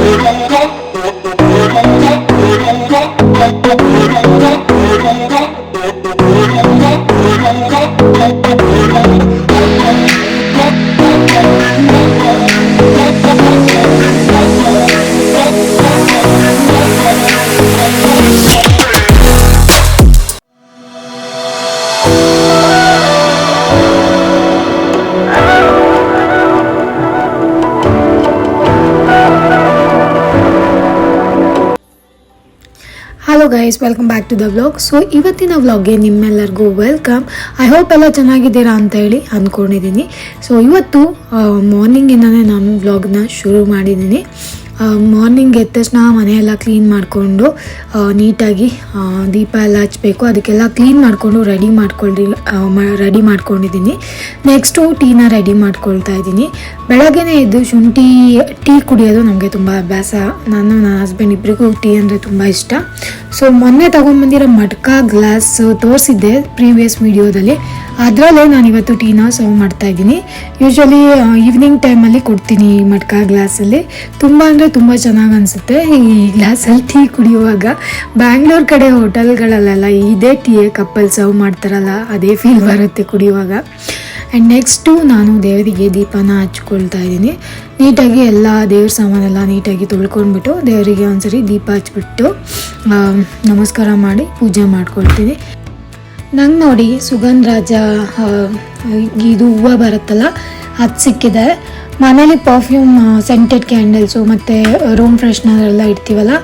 Hallelujah. Guys welcome back to the vlog so ಇವತ್ತಿನ ವ್ಲಾಗ್ಗೆ ನಿಮ್ಮೆಲ್ಲರಿಗೂ ವೆಲ್ಕಮ್ ಐ ಹೋಪ್ ಎಲ್ಲ ಚೆನ್ನಾಗಿದ್ದೀರಾ ಅಂತ ಹೇಳಿ ಅಂದ್ಕೊಂಡಿದ್ದೀನಿ. ಸೊ ಇವತ್ತು ಮಾರ್ನಿಂಗಿಂದನೇ ನಾನು ವ್ಲಾಗ್ನ ಶುರು ಮಾಡಿದ್ದೀನಿ. ಮಾರ್ನಿಂಗ್ ಎದ್ದ ತಕ್ಷಣ ಮನೆಯೆಲ್ಲ ಕ್ಲೀನ್ ಮಾಡಿಕೊಂಡು ನೀಟಾಗಿ ದೀಪ ಎಲ್ಲ ಹಚ್ಚಬೇಕು ಅದಕ್ಕೆಲ್ಲ ಕ್ಲೀನ್ ಮಾಡಿಕೊಂಡು ರೆಡಿ ಮಾಡ್ಕೊಳ್ಳಿ ರೆಡಿ ಮಾಡ್ಕೊಂಡಿದ್ದೀನಿ. ನೆಕ್ಸ್ಟು ಟೀನ ರೆಡಿ ಮಾಡ್ಕೊಳ್ತಾ ಇದ್ದೀನಿ. ಬೆಳಗ್ಗೆನೇ ಎದ್ದು ಶುಂಠಿ ಟೀ ಕುಡಿಯೋದು ನನಗೆ ತುಂಬ ಅಭ್ಯಾಸ. ನಾನು, ನನ್ನ ಹಸ್ಬೆಂಡ್ ಇಬ್ಬರಿಗೂ ಟೀ ಅಂದರೆ ತುಂಬ ಇಷ್ಟ. ಸೊ ಮೊನ್ನೆ ತೊಗೊಂಬಂದಿರೋ ಮಟ್ಕ ಗ್ಲಾಸ್ ತೋರಿಸಿದ್ದೆ ಪ್ರೀವಿಯಸ್ ವೀಡಿಯೋದಲ್ಲಿ ಅದರಲ್ಲೇ ನಾನು ಇವತ್ತು ಟೀನ ಸರ್ವ್ ಮಾಡ್ತಾ ಇದ್ದೀನಿ. ಯೂಶ್ವಲಿ ಈವ್ನಿಂಗ್ ಟೈಮಲ್ಲಿ ಕೊಡ್ತೀನಿ ಮಟ್ಕ ಗ್ಲಾಸಲ್ಲಿ ತುಂಬ ಅಂದರೆ ತುಂಬ ಚೆನ್ನಾಗಿ ಅನಿಸುತ್ತೆ. ಈ ಗ್ಲಾಸಲ್ಲಿ ಟೀ ಕುಡಿಯುವಾಗ ಬ್ಯಾಂಗ್ಳೂರ್ ಕಡೆ ಹೋಟೆಲ್ಗಳಲ್ಲೆಲ್ಲ ಇದೇ ಟೀಯೇ ಕಪ್ಪಲ್ಲಿ ಸರ್ವ್ ಮಾಡ್ತಾರಲ್ಲ, ಅದೇ ಫೀಲ್ ಬರುತ್ತೆ ಕುಡಿಯುವಾಗ. ಆ್ಯಂಡ್ ನೆಕ್ಸ್ಟು ನಾನು ದೇವರಿಗೆ ದೀಪನ ಹಚ್ಕೊಳ್ತಾ ಇದ್ದೀನಿ. ನೀಟಾಗಿ ಎಲ್ಲ ದೇವ್ರ ಸಾಮಾನೆಲ್ಲ ನೀಟಾಗಿ ತೊಳ್ಕೊಂಡ್ಬಿಟ್ಟು ದೇವರಿಗೆ ಒಂದ್ಸರಿ ದೀಪ ಹಚ್ಬಿಟ್ಟು ನಮಸ್ಕಾರ ಮಾಡಿ ಪೂಜೆ ಮಾಡ್ಕೊಳ್ತೀನಿ. ನಂಗೆ ನೋಡಿ ಸುಗಂಧ ರಾಜ ಇದು ಹೂವು ಬರುತ್ತಲ್ಲ ಅದು ಸಿಕ್ಕಿದೆ. ಮನೇಲಿ ಪರ್ಫ್ಯೂಮ್ ಸೆಂಟೆಡ್ ಕ್ಯಾಂಡಲ್ಸು ಮತ್ತು ರೂಮ್ ಫ್ರೆಶ್ನರ್ ಎಲ್ಲ ಇಡ್ತೀವಲ್ಲ,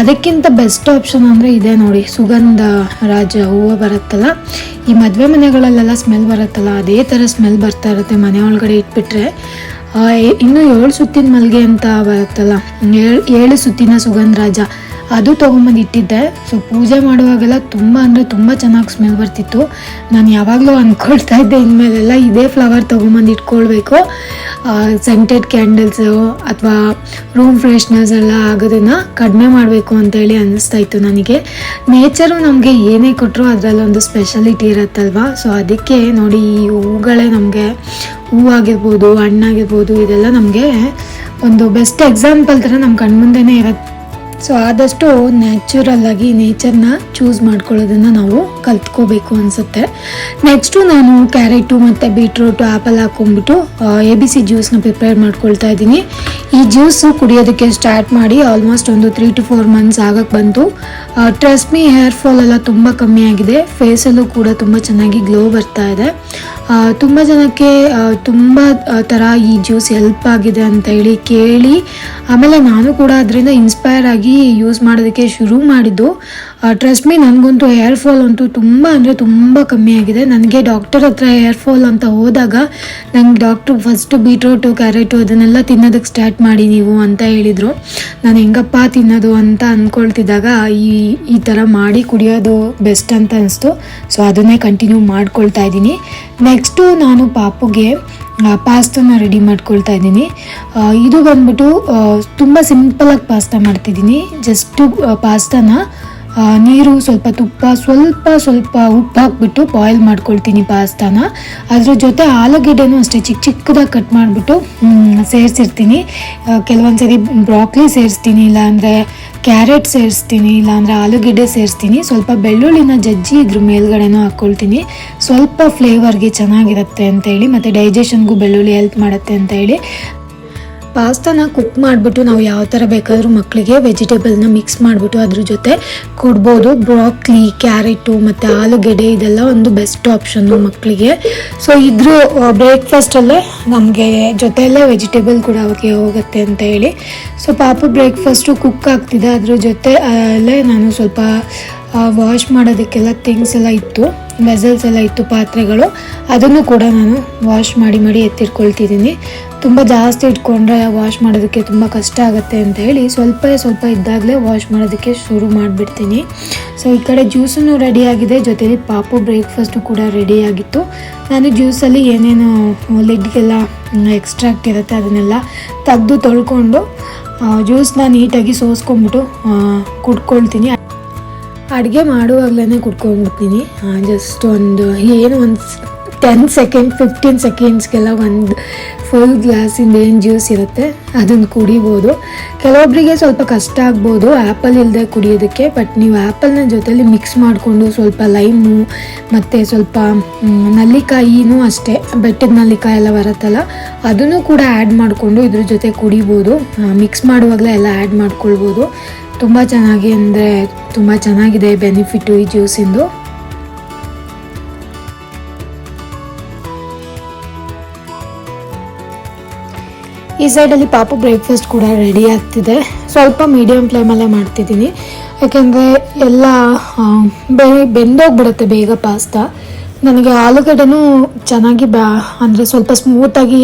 ಅದಕ್ಕಿಂತ ಬೆಸ್ಟ್ ಆಪ್ಷನ್ ಅಂದರೆ ಇದೆ ನೋಡಿ, ಸುಗಂಧ, ರಾಜ, ಹೂವು ಬರುತ್ತಲ್ಲ. ಈ ಮದುವೆ ಮನೆಗಳಲ್ಲೆಲ್ಲ ಸ್ಮೆಲ್ ಬರುತ್ತಲ್ಲ, ಅದೇ ಥರ ಸ್ಮೆಲ್ ಬರ್ತಾ ಇರುತ್ತೆ ಮನೆ ಒಳಗಡೆ ಇಟ್ಬಿಟ್ರೆ. ಇನ್ನೂ ಏಳು ಸುತ್ತಿನ ಮಲ್ಲಿಗೆ ಅಂತ ಬರುತ್ತಲ್ಲ, ಏಳು ಏಳು ಸುತ್ತಿನ ಸುಗಂಧ ರಾಜ. ಅದು ತೊಗೊಂಬಂದು ಇಟ್ಟಿದ್ದೆ ಸೊ ಪೂಜೆ ಮಾಡುವಾಗೆಲ್ಲ ತುಂಬ ಅಂದರೆ ತುಂಬ ಚೆನ್ನಾಗಿ ಸ್ಮೆಲ್ ಬರ್ತಿತ್ತು. ನಾನು ಯಾವಾಗಲೂ ಅಂದ್ಕೊಳ್ತಾ ಇದ್ದೆ ಇನ್ಮೇಲೆಲ್ಲ ಇದೇ ಫ್ಲವರ್ ತೊಗೊಂಬಂದು ಇಟ್ಕೊಳ್ಬೇಕು. ಸೆಂಟೆಡ್ ಕ್ಯಾಂಡಲ್ಸು ಅಥವಾ ರೂಮ್ ಫ್ರೆಶ್ನರ್ಸ್ ಎಲ್ಲ ಆಗೋದನ್ನು ಕಡಿಮೆ ಮಾಡಬೇಕು ಅಂತೇಳಿ ಅನ್ನಿಸ್ತಾ ಇತ್ತು ನನಗೆ. ನೇಚರು ನಮಗೆ ಏನೇ ಕೊಟ್ಟರು ಅದರಲ್ಲೊಂದು ಸ್ಪೆಷಾಲಿಟಿ ಇರುತ್ತಲ್ವಾ? ಸೊ ಅದಕ್ಕೆ ನೋಡಿ ಈ ಹೂಗಳೇ ನಮಗೆ ಹೂವಾಗಿರ್ಬೋದು ಹಣ್ಣಾಗಿರ್ಬೋದು, ಇದೆಲ್ಲ ನಮಗೆ ಒಂದು ಬೆಸ್ಟ್ ಎಕ್ಸಾಂಪಲ್ ಥರ ನಮ್ಮ ಕಣ್ಮುಂದೆನೇ ಇರುತ್ತೆ. ಸೊ ಆದಷ್ಟು ನ್ಯಾಚುರಲ್ ಆಗಿ ನೇಚರ್ನ ಚೂಸ್ ಮಾಡ್ಕೊಳ್ಳೋದನ್ನ ನಾವು ಕಲ್ತ್ಕೋಬೇಕು ಅನಿಸುತ್ತೆ. ನೆಕ್ಸ್ಟು ನಾನು ಕ್ಯಾರೆಟು ಮತ್ತು ಬೀಟ್ರೂಟು ಆ್ಯಪಲ್ ಹಾಕೊಂಡ್ಬಿಟ್ಟು ಎ ಬಿ ಸಿ ಜ್ಯೂಸ್ನ ಪ್ರಿಪೇರ್ ಮಾಡ್ಕೊಳ್ತಾ ಇದ್ದೀನಿ. ಈ ಜ್ಯೂಸು ಕುಡಿಯೋದಕ್ಕೆ ಸ್ಟಾರ್ಟ್ ಮಾಡಿ ಆಲ್ಮೋಸ್ಟ್ ಒಂದು ತ್ರೀ ಟು ಫೋರ್ ಮಂತ್ಸ್ ಆಗಕ್ಕೆ ಬಂತು. ಟ್ರಸ್ಟ್ ಮೀ ಹೇರ್ ಫಾಲ್ ಎಲ್ಲ ತುಂಬ ಕಮ್ಮಿ ಆಗಿದೆ. ಫೇಸಲ್ಲೂ ಕೂಡ ತುಂಬ ಚೆನ್ನಾಗಿ ಗ್ಲೋ ಬರ್ತಾ ಇದೆ. ತುಂಬ ಜನಕ್ಕೆ ತುಂಬ ಥರ ಈ ಜ್ಯೂಸ್ ಹೆಲ್ಪ್ ಆಗಿದೆ ಅಂತ ಹೇಳಿ ಕೇಳಿ, ಆಮೇಲೆ ನಾನು ಕೂಡ ಅದರಿಂದ ಇನ್ಸ್ಪೈರ್ ಆಗಿ ಯೂಸ್ ಮಾಡೋದಕ್ಕೆ ಶುರು ಮಾಡಿದ್ದು. ಟ್ರಸ್ಟ್ ಮೀ ನನಗಂತೂ ಹೇರ್ ಫಾಲ್ ಅಂತೂ ತುಂಬ ಅಂದರೆ ತುಂಬ ಕಮ್ಮಿ ಆಗಿದೆ. ನನಗೆ ಡಾಕ್ಟರ್ ಹತ್ರ ಹೇರ್ ಫಾಲ್ ಅಂತ ಹೋದಾಗ ನಂಗೆ ಡಾಕ್ಟ್ರು ಫಸ್ಟು ಬೀಟ್ರೋಟು ಕ್ಯಾರೆಟು ಅದನ್ನೆಲ್ಲ ತಿನ್ನೋದಕ್ಕೆ ಸ್ಟಾರ್ಟ್ ಮಾಡಿ ನೀವು ಅಂತ ಹೇಳಿದರು. ನಾನು ಹೆಂಗಪ್ಪ ತಿನ್ನೋದು ಅಂತ ಅಂದ್ಕೊಳ್ತಿದ್ದಾಗ ಈ ಈ ಥರ ಮಾಡಿ ಕುಡಿಯೋದು ಬೆಸ್ಟ್ ಅಂತ ಅನಿಸ್ತು. ಸೊ ಅದನ್ನೇ ಕಂಟಿನ್ಯೂ ಮಾಡ್ಕೊಳ್ತಾ ಇದ್ದೀನಿ. ನೆಕ್ಸ್ಟು ನಾನು ಪಾಪುಗೆ ಪಾಸ್ತನ ರೆಡಿ ಮಾಡ್ಕೊಳ್ತಾ ಇದ್ದೀನಿ. ಇದು ಬಂದ್ಬಿಟ್ಟು ತುಂಬ ಸಿಂಪಲಾಗಿ ಪಾಸ್ತಾ ಮಾಡ್ತಿದ್ದೀನಿ. ಜಸ್ಟು ಪಾಸ್ತಾನ ನೀರು ಸ್ವಲ್ಪ ತುಪ್ಪ, ಸ್ವಲ್ಪ ಸ್ವಲ್ಪ ಉಪ್ಪು ಹಾಕ್ಬಿಟ್ಟು ಬಾಯ್ಲ್ ಮಾಡ್ಕೊಳ್ತೀನಿ ಪಾಸ್ತಾನ. ಅದ್ರ ಜೊತೆ ಆಲೂಗೆಡ್ಡೆನೂ ಅಷ್ಟೇ ಚಿಕ್ಕ ಚಿಕ್ಕದಾಗಿ ಕಟ್ ಮಾಡಿಬಿಟ್ಟು ಸೇರಿಸಿರ್ತೀನಿ. ಕೆಲವೊಂದು ಸರಿ ಬ್ರಾಕ್ಲಿ ಸೇರಿಸ್ತೀನಿ, ಇಲ್ಲಾಂದರೆ ಕ್ಯಾರೆಟ್ ಸೇರಿಸ್ತೀನಿ, ಇಲ್ಲಾಂದರೆ ಆಲೂಗೆಡ್ಡೆ ಸೇರಿಸ್ತೀನಿ. ಸ್ವಲ್ಪ ಬೆಳ್ಳುಳ್ಳಿನ ಜಜ್ಜಿ ಇದ್ರ ಮೇಲ್ಗಡೆನೂ ಹಾಕ್ಕೊಳ್ತೀನಿ. ಸ್ವಲ್ಪ ಫ್ಲೇವರ್ಗೆ ಚೆನ್ನಾಗಿರುತ್ತೆ ಅಂತ ಹೇಳಿ ಮತ್ತು ಡೈಜೆಷನ್ಗೂ ಬೆಳ್ಳುಳ್ಳಿ ಹೆಲ್ಪ್ ಮಾಡುತ್ತೆ ಅಂತ ಹೇಳಿ ಪಾಸ್ತಾನ ಕುಕ್ ಮಾಡಿಬಿಟ್ಟು ನಾವು ಯಾವ ಥರ ಬೇಕಾದರೂ ಮಕ್ಕಳಿಗೆ ವೆಜಿಟೇಬಲ್ನ ಮಿಕ್ಸ್ ಮಾಡಿಬಿಟ್ಟು ಅದ್ರ ಜೊತೆ ಕೊಡ್ಬೋದು. ಬ್ರಾಕ್ಲಿ ಕ್ಯಾರೆಟು ಮತ್ತು ಆಲೂಗೆಡ್ಡೆ ಇದೆಲ್ಲ ಒಂದು ಬೆಸ್ಟ್ ಆಪ್ಷನ್ನು ಮಕ್ಕಳಿಗೆ ಸೊ ಇದ್ರ ಬ್ರೇಕ್ಫಾಸ್ಟಲ್ಲೇ ನಮಗೆ ಜೊತೆಯಲ್ಲೇ ವೆಜಿಟೇಬಲ್ ಕೂಡ ಅವ್ರಿಗೆ ಹೋಗುತ್ತೆ ಅಂತ ಹೇಳಿ. ಸೊ ಪಾಪು ಬ್ರೇಕ್ಫಾಸ್ಟು ಕುಕ್ ಆಗ್ತಿದೆ. ಅದ್ರ ಜೊತೆ ಅಲ್ಲೇ ನಾನು ಸ್ವಲ್ಪ ವಾಶ್ ಮಾಡೋದಕ್ಕೆಲ್ಲ ಥಿಂಗ್ಸ್ ಎಲ್ಲ ಇತ್ತು ವೆಸಲ್ಸ್ ಎಲ್ಲ ಇತ್ತು, ಪಾತ್ರೆಗಳು. ಅದನ್ನು ಕೂಡ ನಾನು ವಾಶ್ ಮಾಡಿ ಮಾಡಿ ಎತ್ತಿಟ್ಕೊಳ್ತಿದ್ದೀನಿ. ತುಂಬ ಜಾಸ್ತಿ ಇಟ್ಕೊಂಡ್ರೆ ವಾಶ್ ಮಾಡೋದಕ್ಕೆ ತುಂಬ ಕಷ್ಟ ಆಗುತ್ತೆ ಅಂತ ಹೇಳಿ ಸ್ವಲ್ಪ ಸ್ವಲ್ಪ ಇದ್ದಾಗಲೇ ವಾಶ್ ಮಾಡೋದಕ್ಕೆ ಶುರು ಮಾಡಿಬಿಡ್ತೀನಿ. ಸೊ ಈ ಕಡೆ ಜ್ಯೂಸನ್ನು ರೆಡಿಯಾಗಿದೆ ಜೊತೆಲಿ ಪಾಪು ಬ್ರೇಕ್ಫಾಸ್ಟು ಕೂಡ ರೆಡಿಯಾಗಿತ್ತು ನಾನು ಜ್ಯೂಸಲ್ಲಿ ಏನೇನು ಲಿಡ್ಗೆಲ್ಲ ಎಕ್ಸ್ಟ್ರಾಕ್ಟ್ ಇರುತ್ತೆ ಅದನ್ನೆಲ್ಲ ತೆಗೆದು ತೊಳ್ಕೊಂಡು ಜ್ಯೂಸ್ನ ನೀಟಾಗಿ ಸೋಸ್ಕೊಂಬಿಟ್ಟು ಕುಡ್ಕೊಳ್ತೀನಿ ಅಡುಗೆ ಮಾಡುವಾಗಲೇ ಕುಟ್ಕೊಂಡ್ಬಿಡ್ತೀನಿ ಜಸ್ಟ್ ಒಂದು ಏನು ಒಂದು ಟೆನ್ ಸೆಕೆಂಡ್ ಫಿಫ್ಟೀನ್ ಸೆಕೆಂಡ್ಸ್ಗೆಲ್ಲ ಒಂದು ಫುಲ್ ಗ್ಲಾಸಿಂದ ಏನು ಜ್ಯೂಸ್ ಇರುತ್ತೆ. ಅದನ್ನು ಕುಡಿಬೋದು. ಕೆಲವೊಬ್ಬರಿಗೆ ಸ್ವಲ್ಪ ಕಷ್ಟ ಆಗ್ಬೋದು ಆ್ಯಪಲ್ ಇಲ್ಲದೆ ಕುಡಿಯೋದಕ್ಕೆ ಬಟ್ ನೀವು ಆ್ಯಪಲ್ನ ಜೊತೇಲಿ ಮಿಕ್ಸ್ ಮಾಡಿಕೊಂಡು ಸ್ವಲ್ಪ ಲೈಮು ಮತ್ತು ಸ್ವಲ್ಪ ನಲ್ಲಿಕಾಯಿನೂ ಅಷ್ಟೇ. ಬೆಟ್ಟದ ನಲ್ಲಿಕಾಯಿ ಎಲ್ಲ ಬರುತ್ತಲ್ಲ, ಅದನ್ನು ಕೂಡ ಆ್ಯಡ್ ಮಾಡಿಕೊಂಡು ಇದ್ರ ಜೊತೆ ಕುಡಿಬೋದು. ಮಿಕ್ಸ್ ಮಾಡುವಾಗಲೇ ಎಲ್ಲ ಆ್ಯಡ್ ಮಾಡ್ಕೊಳ್ಬೋದು. ತುಂಬ ಚೆನ್ನಾಗಿ ಅಂದರೆ ತುಂಬ ಚೆನ್ನಾಗಿದೆ ಬೆನಿಫಿಟ್ಟು ಈ ಜ್ಯೂಸಿಂದು ಈ ಸೈಡಲ್ಲಿ ಪಾಪು ಬ್ರೇಕ್ಫಾಸ್ಟ್ ಕೂಡ ರೆಡಿ ಆಗ್ತಿದೆ. ಸ್ವಲ್ಪ ಮೀಡಿಯಮ್ ಫ್ಲೇಮಲ್ಲೇ ಮಾಡ್ತಿದ್ದೀನಿ. ಯಾಕೆಂದರೆ ಎಲ್ಲ ಬೇ, ಬೆಂದೋಗ್ಬಿಡುತ್ತೆ ಬೇಗ ಪಾಸ್ತಾ ನನಗೆ ಆಲೂಗಡ್ಡೆನೂ ಚೆನ್ನಾಗಿ ಬಾ, ಅಂದರೆ ಸ್ವಲ್ಪ ಸ್ಮೂತಾಗಿ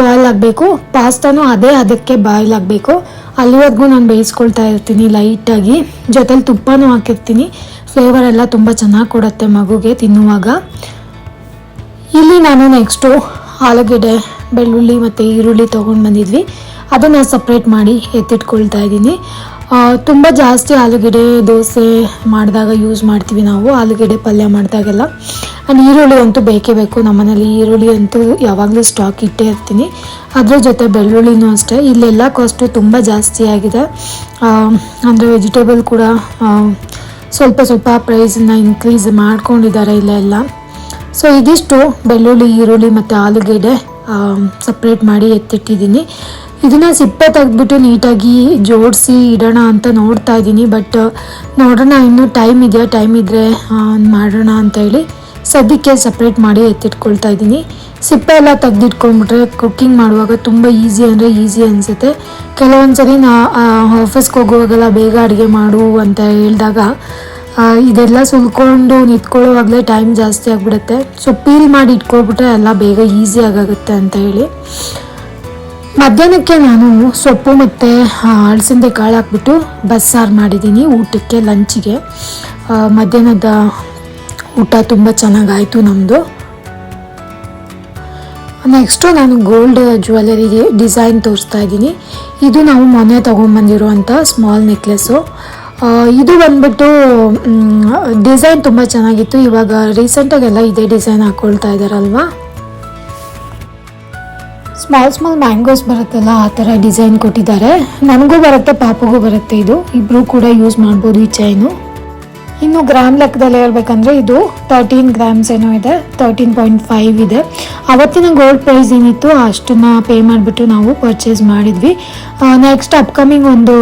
ಬಾಯ್ಲ್ ಆಗಬೇಕು. ಪಾಸ್ತಾನೂ ಅದೇ ಅದಕ್ಕೆ ಬಾಯ್ಲ್ ಆಗಬೇಕು. ಅಲ್ಲಿವರೆಗೂ ನಾನು ಬೇಯಿಸ್ಕೊಳ್ತಾ ಇರ್ತೀನಿ ಲೈಟಾಗಿ ಜೊತೆಲಿ ತುಪ್ಪನೂ ಹಾಕಿರ್ತೀನಿ. ಫ್ಲೇವರ್ ಎಲ್ಲ ತುಂಬ ಚೆನ್ನಾಗಿ ಕೊಡುತ್ತೆ ಮಗುಗೆ ತಿನ್ನುವಾಗ. ಇಲ್ಲಿ ನಾನು ನೆಕ್ಸ್ಟು ಆಲೂಗೆಡ್ಡೆ ಬೆಳ್ಳುಳ್ಳಿ ಮತ್ತು ಈರುಳ್ಳಿ ತೊಗೊಂಡು ಬಂದಿದ್ವಿ. ಅದನ್ನು ಸಪ್ರೇಟ್ ಮಾಡಿ ಎತ್ತಿಟ್ಕೊಳ್ತಾ ಇದ್ದೀನಿ. ತುಂಬ ಜಾಸ್ತಿ ಆಲೂಗೆಡ್ಡೆ ದೋಸೆ ಮಾಡಿದಾಗ ಯೂಸ್ ಮಾಡ್ತೀವಿ ನಾವು ಆಲೂಗೆಡ್ಡೆ ಪಲ್ಯ ಮಾಡಿದಾಗೆಲ್ಲ. ಆ್ಯಂಡ್ ಈರುಳ್ಳಿ ಅಂತೂ ಬೇಕೇ ಬೇಕು. ನಮ್ಮನೇಲಿ ಈರುಳ್ಳಿ ಅಂತೂ ಯಾವಾಗಲೂ ಸ್ಟಾಕ್ ಇಟ್ಟೇ ಇರ್ತೀನಿ. ಅದರ ಜೊತೆ ಬೆಳ್ಳುಳ್ಳಿನೂ ಅಷ್ಟೇ. ಇಲ್ಲೆಲ್ಲ ಕಾಸ್ಟು ತುಂಬ ಜಾಸ್ತಿ ಆಗಿದೆ. ಅಂದರೆ ವೆಜಿಟೇಬಲ್ ಕೂಡ ಸ್ವಲ್ಪ ಸ್ವಲ್ಪ ಪ್ರೈಸನ್ನ ಇನ್ಕ್ರೀಸ್ ಮಾಡ್ಕೊಂಡಿದ್ದಾರೆ ಇಲ್ಲೆಲ್ಲ. ಸೊ ಇದಿಷ್ಟು ಬೆಳ್ಳುಳ್ಳಿ, ಈರುಳ್ಳಿ ಮತ್ತು ಆಲೂಗೆಡ್ಡೆ ಸಪ್ರೇಟ್ ಮಾಡಿ ಎತ್ತಿಟ್ಟಿದ್ದೀನಿ. ಇದನ್ನು ಸಿಪ್ಪೆ ತೆಗೆದ್ಬಿಟ್ಟು ನೀಟಾಗಿ ಜೋಡಿಸಿ ಇಡೋಣ ಅಂತ ನೋಡ್ತಾ ಇದ್ದೀನಿ ಬಟ್ ನೋಡೋಣ, ಇನ್ನೂ ಟೈಮ್ ಇದೆಯಾ? ಟೈಮ್ ಇದ್ದರೆ ಮಾಡೋಣ ಅಂತ ಹೇಳಿ ಸದ್ಯಕ್ಕೆ ಸಪ್ರೇಟ್ ಮಾಡಿ ಎತ್ತಿಟ್ಕೊಳ್ತಾ ಇದ್ದೀನಿ. ಸಿಪ್ಪೆ ಎಲ್ಲ ತೆಗೆದಿಟ್ಕೊಂಡ್ಬಿಟ್ರೆ ಕುಕ್ಕಿಂಗ್ ಮಾಡುವಾಗ ತುಂಬ ಈಸಿ ಅಂದರೆ ಈಸಿ ಅನಿಸುತ್ತೆ. ಕೆಲವೊಂದು ಸರಿ ನಾ ಆಫೀಸ್ಗೆ ಹೋಗುವಾಗೆಲ್ಲ ಬೇಗ ಅಡುಗೆ ಮಾಡು ಅಂತ ಹೇಳಿದಾಗ ಇದೆಲ್ಲ ಸುಲ್ಕೊಂಡು ನಿಂತ್ಕೊಳ್ಳೋವಾಗಲೇ ಟೈಮ್ ಜಾಸ್ತಿ ಆಗಿಬಿಡುತ್ತೆ. ಸೊ ಪೀಲ್ ಮಾಡಿ ಇಟ್ಕೊಬಿಟ್ರೆ ಎಲ್ಲ ಬೇಗ ಈಸಿ ಆಗುತ್ತೆ ಅಂತ ಹೇಳಿ. ಮಧ್ಯಾಹ್ನಕ್ಕೆ ನಾನು ಸೊಪ್ಪು ಮತ್ತು ಅಳಸಂದೆ ಕಾಳು ಹಾಕ್ಬಿಟ್ಟು ಬಸ್ಸಾರು ಮಾಡಿದ್ದೀನಿ ಊಟಕ್ಕೆ ಲಂಚಿಗೆ ಮಧ್ಯಾಹ್ನದ ಊಟ ತುಂಬ ಚೆನ್ನಾಗಾಯಿತು ನಮ್ಮದು ನೆಕ್ಸ್ಟು ನಾನು ಗೋಲ್ಡ್ ಜ್ಯುವೆಲರಿಗೆ ಡಿಸೈನ್ ತೋರಿಸ್ತಾ ಇದ್ದೀನಿ. ಇದು ನಾವು ಮೊನ್ನೆ ತೊಗೊಂಬಂದಿರುವಂಥ ಸ್ಮಾಲ್ ನೆಕ್ಲೆಸ್ಸು ಇದು ಬಂದ್ಬಿಟ್ಟು ಡಿಸೈನ್ ತುಂಬ ಚೆನ್ನಾಗಿತ್ತು. ಇವಾಗ ರೀಸೆಂಟಾಗೆಲ್ಲ ಇದೇ ಡಿಸೈನ್ ಹಾಕ್ಕೊಳ್ತಾ ಇದ್ದಾರಲ್ವಾ ಸ್ಮಾಲ್ ಸ್ಮಾಲ್ ಮ್ಯಾಂಗೋಸ್ ಬರುತ್ತಲ್ಲ, ಆ ಥರ ಡಿಸೈನ್ ಕೊಟ್ಟಿದ್ದಾರೆ. ನನಗೂ ಬರುತ್ತೆ, ಪಾಪಗೂ ಬರುತ್ತೆ ಇದು. ಇಬ್ಬರೂ ಕೂಡ ಯೂಸ್ ಮಾಡ್ಬೋದು ಈ ಚೈನು ಇನ್ನು ಗ್ರಾಮ್ ಲೆಕ್ಕದಲ್ಲಿ ಹೇಳ್ಬೇಕಂದ್ರೆ ಇದು ತರ್ಟೀನ್ ಗ್ರಾಮ್ಸ್ ಏನೋ ಇದೆ ತರ್ಟೀನ್ ಪಾಯಿಂಟ್ ಫೈವ್ ಇದೆ. ಅವತ್ತಿನ ಗೋಲ್ಡ್ ಪ್ರೈಸ್ ಏನಿತ್ತು, ಅಷ್ಟನ್ನ ಪೇ ಮಾಡಿಬಿಟ್ಟು ನಾವು ಪರ್ಚೇಸ್ ಮಾಡಿದ್ವಿ. ನೆಕ್ಸ್ಟ್ ಅಪ್ಕಮಿಂಗ್ ಒಂದು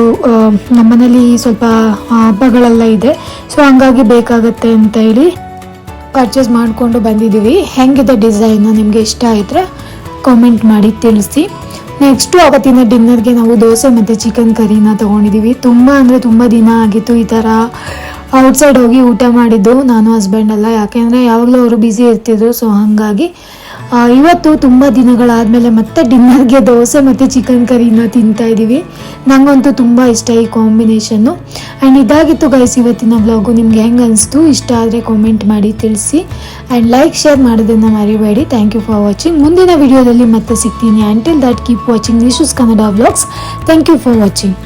ನಮ್ಮನೇಲಿ ಸ್ವಲ್ಪ ಹಬ್ಬಗಳೆಲ್ಲ ಇದೆ. ಸೊ ಹಂಗಾಗಿ ಬೇಕಾಗತ್ತೆ ಅಂತ ಹೇಳಿ ಪರ್ಚೇಸ್ ಮಾಡಿಕೊಂಡು ಬಂದಿದ್ದೀವಿ. ಹೆಂಗಿದೆ ಡಿಸೈನ್ ನಿಮಗೆ ಇಷ್ಟ ಆಗಿದ್ರೆ ಕಾಮೆಂಟ್ ಮಾಡಿ ತಿಳಿಸಿ. ನೆಕ್ಸ್ಟು ಅವತ್ತಿನ ಡಿನ್ನರ್ಗೆ ನಾವು ದೋಸೆ ಮತ್ತು ಚಿಕನ್ ಕರಿನ ತೊಗೊಂಡಿದ್ದೀವಿ. ತುಂಬ ಅಂದರೆ ತುಂಬ ದಿನ ಆಗಿತ್ತು ಈ ಥರ ಔಟ್ಸೈಡ್ ಹೋಗಿ ಊಟ ಮಾಡಿದ್ದು ನಾನು ಹಸ್ಬೆಂಡ್ ಎಲ್ಲ ಯಾಕೆಂದರೆ ಯಾವಾಗಲೂ ಅವರು ಬ್ಯುಸಿ ಇರ್ತಿದ್ರು ಸೊ ಹಾಗಾಗಿ ಇವತ್ತು ತುಂಬ ದಿನಗಳಾದಮೇಲೆ ಮತ್ತೆ ಡಿನ್ನರ್ಗೆ ದೋಸೆ ಮತ್ತು ಚಿಕನ್ ಕರಿನ ತಿಂತಾ ಇದ್ದೀವಿ ನನಗಂತೂ ತುಂಬ ಇಷ್ಟ ಈ ಕಾಂಬಿನೇಷನ್ನು ಆ್ಯಂಡ್ ಇದಾಗಿತ್ತು ಗೈಸ್ ಇವತ್ತಿನ ಬ್ಲಾಗು ನಿಮ್ಗೆ ಹೆಂಗೆ ಅನಿಸ್ತು? ಇಷ್ಟ ಆದರೆ ಕಾಮೆಂಟ್ ಮಾಡಿ, ತಿಳಿಸಿ. ಆ್ಯಂಡ್ ಲೈಕ್ ಶೇರ್ ಮಾಡೋದನ್ನು ಮರಿಬೇಡಿ. ಥ್ಯಾಂಕ್ ಯು ಫಾರ್ ವಾಚಿಂಗ್ ಮುಂದಿನ ವಿಡಿಯೋದಲ್ಲಿ ಮತ್ತೆ ಸಿಗ್ತೀನಿ. Until that keep watching Nishu's Kannada vlogs thank you for watching